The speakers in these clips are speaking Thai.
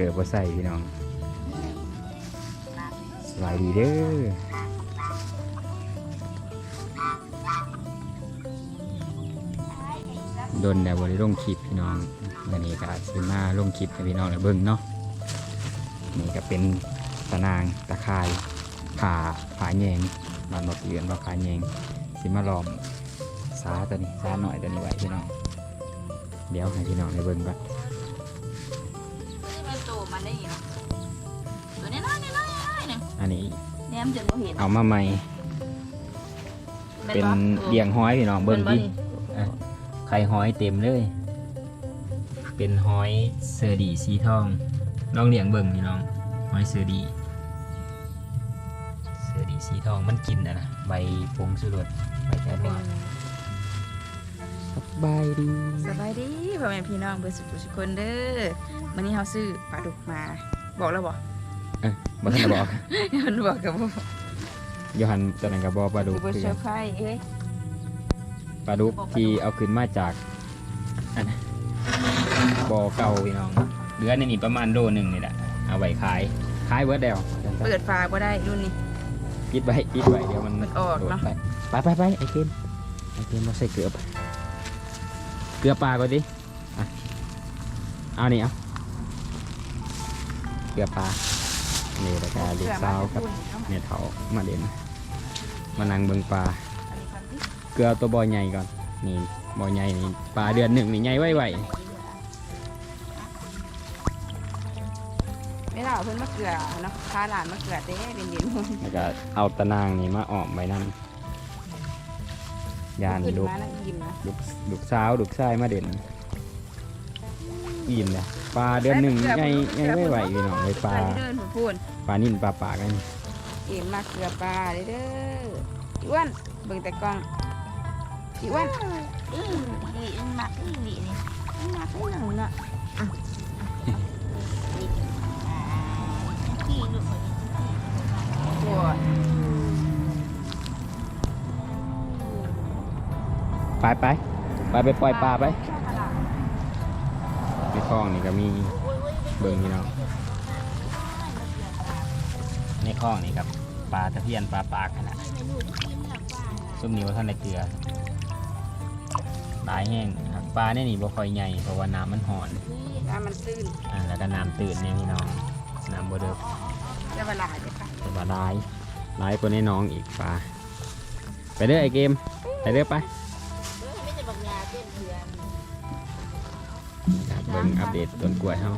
เกิดบ่ใส่พี่น้องสบายดีเด้อโดนแต่บ่ได้ลงคลิปพี่น้องวันนี้ก็สิมาลงคลิปให้พี่น้องได้เบิ่งเนาะนี่ก็เป็นตะนางตะคายผ่าผ่าแยงบ้านบ่เปลี่ยนว่าผ่าแยงสิมาลอมสาตัวนี้สาหน่อยตัวนี้ไว้พี่น้องเดี๋ยวให้พี่น้องได้เบิ่งก่อน นึ่งอันนี้ แหนมจนบ่เห็นเอามาใหม่ เป็นเลี้ยงห้อยพี่น้องเบิ่งดิดิไข่ห้อยเต็มเลย เป็นห้อยเซอร์ดีสีทอง ลองเลี้ยงเบิ่งพี่น้องห้อยเซอร์ดีเซอร์ดีสีทองมันกินอะนะใบพงสุรสใบแค่ทอดสบายดีสบายดีพ่อแม่พี่น้องเบอร์สุขุสุคนเด้อวันนี้เขาซื้อปลาดุกมา บอกแล้วบอก เอ้ยบ่ทันได้บอกมันบอกกับบอกโยหันตอนนั้นก็บอกปลาดุกเบอร์คือเซอกันร์ไพรส์เอ้ยปลาดุกที่เอาขึ้นมาจากอันนั้นบ่อเก่าพี่น้องเหลือในนี่ประมาณโลหนึงนี่แหละเอาไว้ขายขายเบิดแล้วเปิดฝาก็ได้รุ่นนี้ ปิดไว้ปิดไว้เดี๋ยวมันมันออกเนอะ โดดไปไปไปไปไอ้เกมไอ้เกมมาใส่เกลือไปเกลือปลาก่อนดิอะเอานี่เอาเกลือปลา นี่รายการเด็กสาวกับเมทเถามาเด่นมานั่งเบิ่งปลาเกลือตัวบอใหญ่ก่อนนี่บอใหญ่นี่ปลาเดือนหนึ่งนี่ใหญ่ไวไวไม่ล่าเพิ่นมะเกลือเนาะพาหลานมะเกลือเต้เด่นเด่นๆแล้วก็เอาตะนางนี่มาอ้อมไว้นั่นยานขึ้นลูกมาแล้วยิ้มนะลูกลูกสาวลูกชายมาเด่นอิ่มเลย ปลาเดือนหนึ่งไงไงไม่ไหวพี่น้องเลยปลาใส่เดินพูนปลานิ่นปลาปากกันเอ็มมาเกลือปลาเด้อเด้ออีอ้วนเบิ่งแต่กล้องอีอ้วนอืมดีมันหมักอีหลีนี่มันมาข้างหลังน่ะขี้ลูกคนนี้ปวดไปไปไปไปปล่อยปลาไปใน คลองนี่ก็มีเบิ่งพี่น้องในคลองนี่ครับปลาตะเพียนปลาปากขนาดซุ่มนี้ว่าท่านในเกลือตายแห้งครับปลาเนี่ยนี่บ่ค่อยใหญ่เพราะว่าน้ำมันห่อนน้ำมันตื้นอ่าแล้วก็น้ำตื่นเนี่ยพี่น้องน้ำบ่เดิมจะเวลาเลยค่ะแต่ว่าร้ายร้ายกว่าในน้องอีกปลาไปเด้อไอเกมไปเด้อไป เบิ่งอัปเดตต้นกล้วยเฮา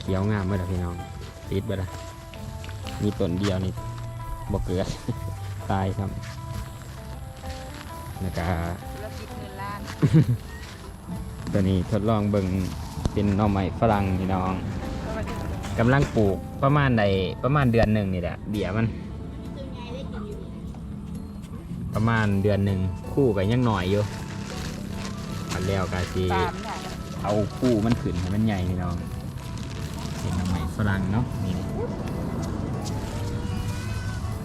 เขียวงามเมื่อพี่น้องติดเบ่ละมีต้นเดียวนี่บ่เกิดตายครับแล้วก็แล้วคิดเงินล้านตัวนี้ทดลองเบิ่งเป็นหน่อไม้ฝรั่งพี่น้องกำลังปลูกประมาณใดประมาณเดือนหนึ่งนี่แหละเบี้ยมันตัวไงได้กินอยู่ประมาณเดือนหนึ่งคู่กันยังหน่อยอยู่อันแล้วกาสีปลาไม่ได้ เอาคู่มันขึ้นให้มันใหญ่พี่น้องเป็นหน่อไม้ฝรั่งเนาะนี่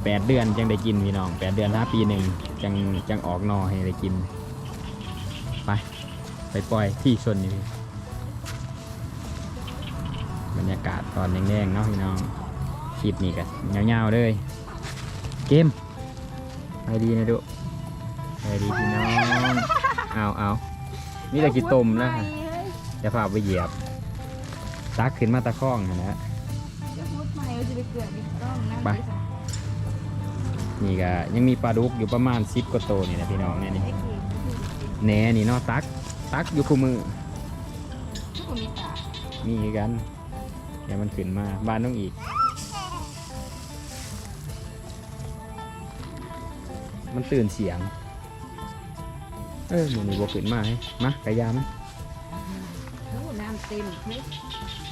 แปดเดือนจังได้กินพี่น้องแปดเดือนห้าปีหนึ่งจังจังออกนอให้ได้กิน ไป ไปปล่อยที่ชนนี่บรรยากาศตอนแดงๆเนาะพี่น้องคลิปนี้กันเงาวๆเลย เกมไปดีนะดุไปดีพี่น้อง เอาเอานี่แต่กี่ตมแล้วค่ะ จะพาไปเหยียบ ตักขึ้นมาตะข้องนะฮะจะพูดใหม่ว่าจะไปเกลืออีกต้องนั่งไปนี่ก็ยังมีปลาดุกอยู่ประมาณสิบกว่าโตวนี่นะพี่น้องเนี่ยนี่แหน่นี่เนาะตัก ตักอยู่คู่มือนมีกันเดี๋ยวมันขึ้นมาบ้านน้องอีก มันตื่นเสียง เออมูนี่บวขึ้นมาให้มากระยามันโอ้น้ำเต็มเฮ้ย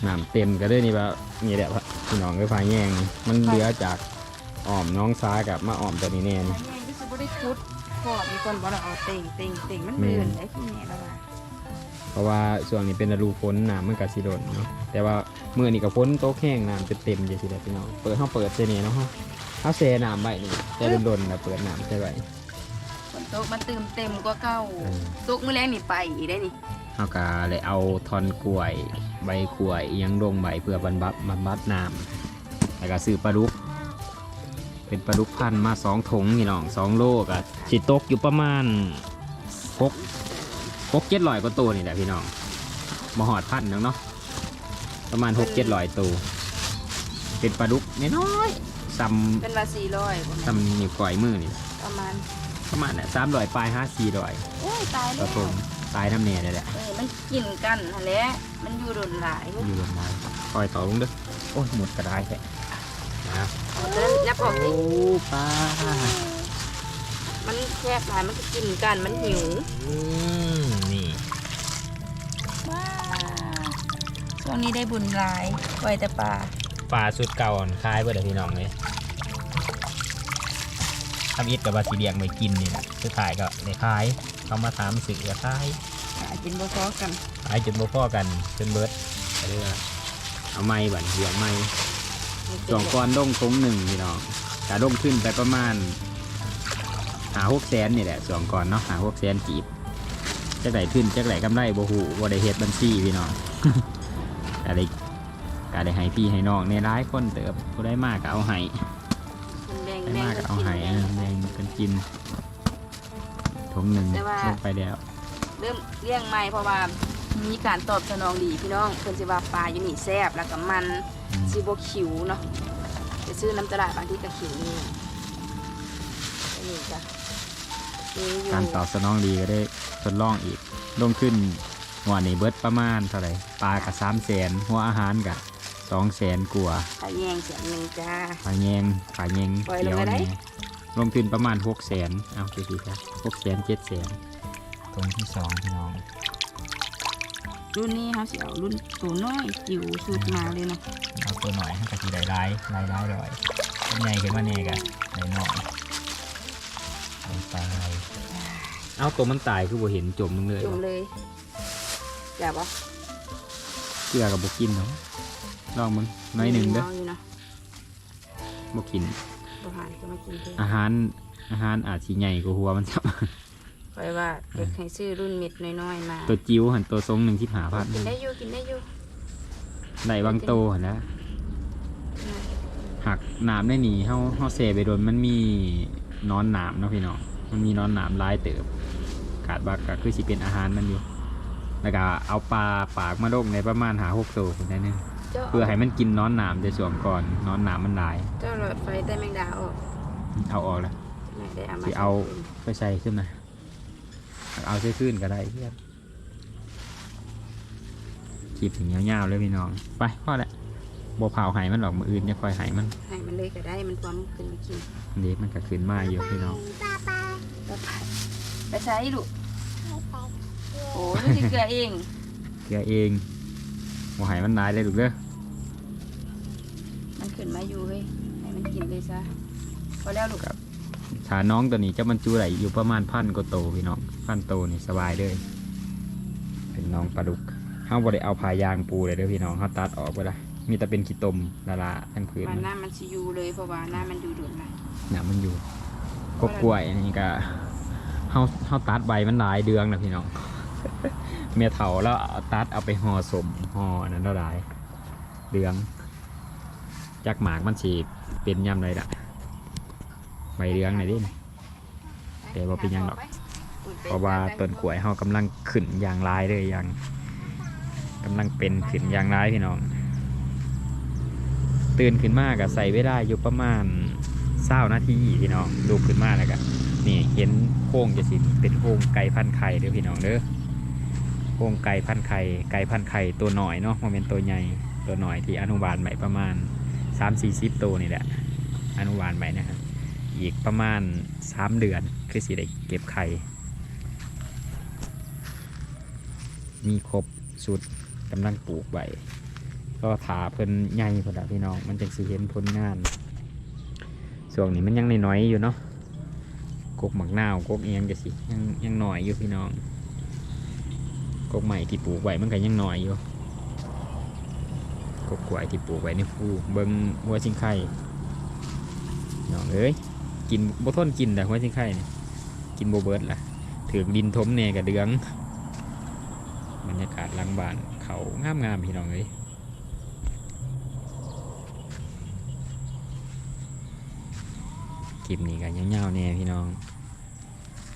น้ำเต็มก็เลยนี่ว่านี่แหละพี่น้องก็พายแย่งนี่มันเหลือจากอ้อมน้องซ้ายกับมาอ้อมตัวนี้แน่อันนี่นี้ก็จะไม่ได้ชุดพอมีคนบอกเราเอาเต่งเต่งเต่งมันเดินไอ้ที่แม่เราว่าเพราะว่าช่วงนี้เป็นฤดูฝนน้ำมันก็สิโดนเนาะแต่ว่าเมื่อนี้ก็ฝนตกแห้งน้ำเต็มๆจะสิได้พี่น้องเปิดห้องเปิดเจนี่เนาะเขาแช่น้ำไว้นี่แต่โดนๆแล้วเปิดน้ำใช่ไว้ฝนตกมันเติมเต็มกว่าเก่าอืมตกมื้อแรงนี่ไปอีกได้นี่ เขาก็เลยเอาทอนกล้วย ใบกล้วยอิหยังลงใบเพื่อบรรบับบรรบัดน้ำแล้วก็ซื้อปลาดุก เป็นปลาดุกพันธุ์มาสองถุงนี่น้องสองโลก็สิตกอยู่ประมาณหกหกเจ็ดร้อยกว่าตัวนี่แหละพี่น้องมาหอดพันหนึงเนาะประมาณหกเจ็ดร้อยตัวเป็นปลาดุกน้อยๆซ้ำเป็นว่าสี่ร้อยซ้ำนิ้วก้อยมือนี่ประมาณประมาณเนี่ยสามร้อยปลายห้าสี่ร้อยโอ้ยตายกแล้ระวทง ตายน้ำเนยเลยแหละเออมันกินกันนั่นแหละมันอยู่โดนหลายอยู่ลงมาคอยต่อลงเด้อโอ้ยหมดกระได้แค่นะหมดแล้วยับออกโอ้ดิปลามันแคบหลายมันก็กินกันมันหิวอืมนี่ว้าช่วงนี้ได้บุญหลายปล่อยแต่ปลาปลาสุดเก่าอ่อนคล้ายเพื่อนพี่น้องเลย ทำอิดกับว่าสีเดียงไปกินนี่แหละสุดท้ายก็ในคล้ายเขามาถามสื่อก็คล้ายหากินบ่พอกันคล้ายจนบ่พอกันจนเบิดก็เลยว่าเอาไม้บั่นเหี่ยวไม้สองก้อนดงทงหนึ่งพี่น้องกระดงขึ้นไปประมาณหาหกแสนนี่แหละสองก้อนเนาะหาหกแสนกีบจักไหนขึ้นจักไหนกำไรบ่หูบ่ได้เฮ็ดบัญชีพี่น้องกะได้กะได้ให้พี่ให้น้องในร้ายคนเติบผู้ได้มากก็เอาให้มันแดง ได้แดงมากก็เอาให้กิเอนอแบ่งกันกินทงหนึ่งแต่ว่า ลงไปแล้วเริ่มเลี้ยงใหม่เพราะว่ามีการตอบสนองดีพี่น้องเพิ่นสิว่าปลาอยู่นี่แซ่บแล้วก็มันอืมสิบ่ขิวเนาะไปซื้อน้ำตลาดบางที่ก็ขิวนี่อันนี่จ้ะนี่อยู่การตอบสนองดีก็ได้ทดลองอีกลงขึ้นหัวนี่เบิดประมาณเท่าไหร่ปลากับสามแสนหัวอาหารกับ สองแสนกว่าตาแยงเสียงหนึ่งจ้าปลาแยงปลาแยงปล่อยลงเขียวไปได้นี่ลงทุนประมาณหกแสนเอาไปดีครับหกแสนเจ็ดแสนตรงที่สองพี่น้อง รุ่นนี้เขาสิเอารุ่นตัวน้อยจิ๋วสุดมาเลยเนาะเอาตัวหน่อยให้กะทิได้ร้ายร้ายร้ายลอยตัวใหญ่ขึ้นมาเนี่ยกะได้หน่อยเอาตายเอาตัวมันตายคือบ่เห็นจมลงเลยจุ่มเลยอย่าบ่เกลือกับบ่กินเนาะ ลองมึงน้อยหนึ่งเด้อมอยู่เนาะบ่กิน บ่หายจะมากินเพิ่มอาหารอาหารอาจสิใหญ่กว่าหัวมันจับ คอยว่าเด็กให้ซื้อรุ่นเม็ดน้อยๆมาตัวจิ๋วหันตัวทรงหนึ่งที่หาพันกินได้อยู่กินได้อยู่ได้บางโตหันนะหักหนามได้หนีเฮาเฮาเซไปโดนมันมีนอนหนามเนาะพี่น้องมันมีนอนหนามหลายเติบ กาดบักก็คือสิเป็นอาหารมันอยู่ แล้วก็เอาปลาปากมาลงในประมาณหาหกตัวคนได้นึงเจ้าเพื่อให้มันกินนอนหนามจะสวมก่อนนอนหนามมันหลาย เจ้าหลอดไฟใต้แมงดาออกเอาออกแล้วไม่ได้เอามาสิเอาไปใส่ขึ้นมาเอาใส่ขึ้นก็ได้เพื่อนคลิปถึงยาวๆเลยพี่น้อง ไปพอละโบเผาไห้มันหรอกมืออื่นจะคอยไห้มันให้มันเลยก็ได้มันความขึ้นมากินเด็กมันก็ขึ้นมาอยู่พี่น้องแล้วไปไปใช้ลูกโอ้ยนี่สิเกลือเอง เกลือเองโมหายมันนายเลยลูกเด้อมัน ขึ้นมาอยู่เฮ้ยให้มันกินเลยซะพอแล้วลูกถ้าน้องตัวนี้จะมันจูไหลอยู่ประมาณพันกว่าโตพี่น้องพันโตนี่สบายเลยเป็นน้องปลาดุกเขาบริเอาพายางปูเลยเด้อพี่น้องเขาตัดออกไปละมีแต่เป็นขี้ตมละละทั้งพื้นมันหน้ามันสิอยู่เลยเพราะว่าหน้ามันดูดุนนะน่ะมันอยู่กบกล้วยอันนี่ก็เขาเขาตัดใบมันหลายเดืองนะพี่น้องเมียเถาแล้วเอาตัดเอาไปห่อสมห่ออันนั้นเท่าไหรเดือง จักหมากมันสีเป็นยำเลยละใบเดืองไหนดิแต่ว่าเป็นยังดอก เพราะว่าต้นกล้วยเขากำลังขึ้นอย่างร้ายเลยอย่างกำลังเป็นขึ้นอย่างร้ายพี่น้อง ตื่นขึ้นมาก็ใส่เวลาอยู่ประมาณเศร้านาทีพี่น้องดูขึ้นมากแล้วก็นี่เห็นโค้งจะสิเป็นโค้งไก่พันไข่เด้อพี่น้องเด้อโค้งไก่พันไข่ไก่พันไข่ตัวหน่อยเนาะโมเมนตัวใหญ่ตัวหน่อยที่อนุบาลใหม่ประมาณ 3 4 0ตัวนี่แหละอนุบาลใหม่นะครับอีกประมาณ3เดือนคือสิได้เก็บไข่มีครบสุดกำลังปลูกใบก็ถาเพิ่นใหญ่พอดพี่น้องมันจังสิเห็นผลงาน ส่วนนี้มันยังน้อยๆอยู่เนาะกกหมักนาวกกเอียงจะสิยังยังหน่อยอยู่พี่น้องกกใหม่ที่ปลูกไว้มันก็ยังหน่อยอยู่ กกกล้วยที่ปลูกไว้ในฟูเบิ่งหัวชิงไข่น้องเอ้ยกินบ่ทนกินแต่หัวชิงไข่นี่กินโบเบิร์ดล่ะถือดินทมเน่กับเดืองบรรยากาศลังบานเขางามงามๆพี่น้องเอ้ยคลิปนี้กันยาๆแน่พี่น้อง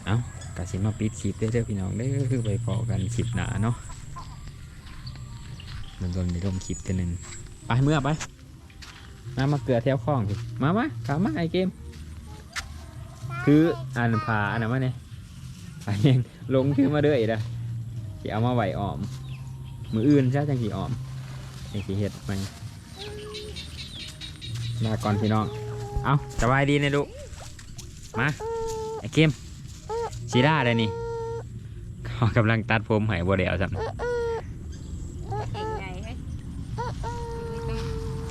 เอ้ากระสิมาปิดคลิปเด้เด้อพี่น้องเด้คือไปพอกันคลิปหนาเนาะ มันโดนในร่มคลิปตัวหนึ่งไปเมื่อไป มามาเกลือแถวคลองสิมามาถามมาไอเกม คืออันพาอันนั้นมาเนี่ยไปยังลงคือมาเด้ออีกนะสิเอามาไหวออม มืออื่นใช่จังกี่ออมจังกี่เห็ดไหมลาก่อนพี่น้อง เอาสบายดีนะลูกมาไอเกมสีด้าเลยนี่เขากำลังตัดผมหายบัวเดียวสัม เก่งไงเฮ้ย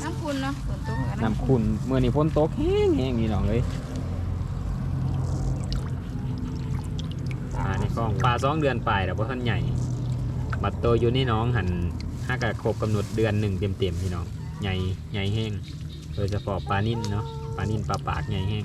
น้ำ คุณเนาะฝนตกก็น้ำคุณเมื่อนี้ฝนตกแห้งแห้งนี่น้องเลยปลาในคลองปลาสองเดือนไปแต่ว่าท่านใหญ่ บัดโตอยู่นี่น้องหันห้ากะครบกำหนดเดือนหนึ่งเต็มๆพี่น้องใหญ่ใหญ่แห้งโดยเฉพาะปลานิ่นเนาะปลานิ่นปลาปากใหญ่แห้ง